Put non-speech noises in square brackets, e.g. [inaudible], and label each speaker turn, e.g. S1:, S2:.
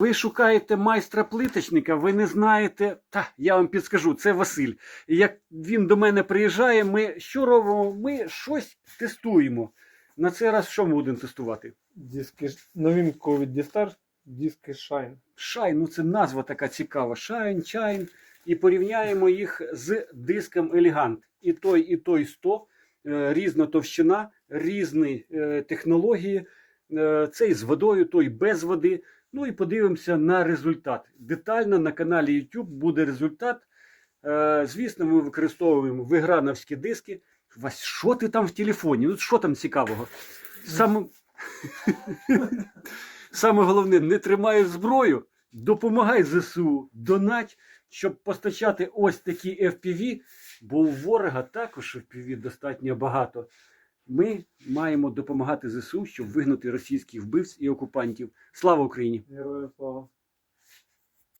S1: Ви шукаєте майстра плиточника, ви не знаєте. Та я вам підскажу, це Василь. І як він до мене приїжджає, ми що робимо? Ми щось тестуємо. На цей раз що ми будемо тестувати?
S2: Диски новинку від Дістар, диски Shine.
S1: Shine, ну це назва така цікава. Shine, Shine. І порівняємо їх з диском Elegant. І той, і той 100. Е, Різна товщина, різні е, технології. Е, Цей з водою, той без води. Ну і подивимося на результат. Детально на каналі YouTube буде результат. Е, Звісно, ми використовуємо виграновські диски. Вась, що ти там в телефоні? Ну що там цікавого? Саме, [laughs] Саме головне, не тримай зброю, допомагай ЗСУ, донать, щоб постачати ось такі FPV, бо у ворога також FPV достатньо багато. Ми маємо допомагати ЗСУ, щоб вигнати російських вбивць і окупантів. Слава Україні!
S2: Героям слава.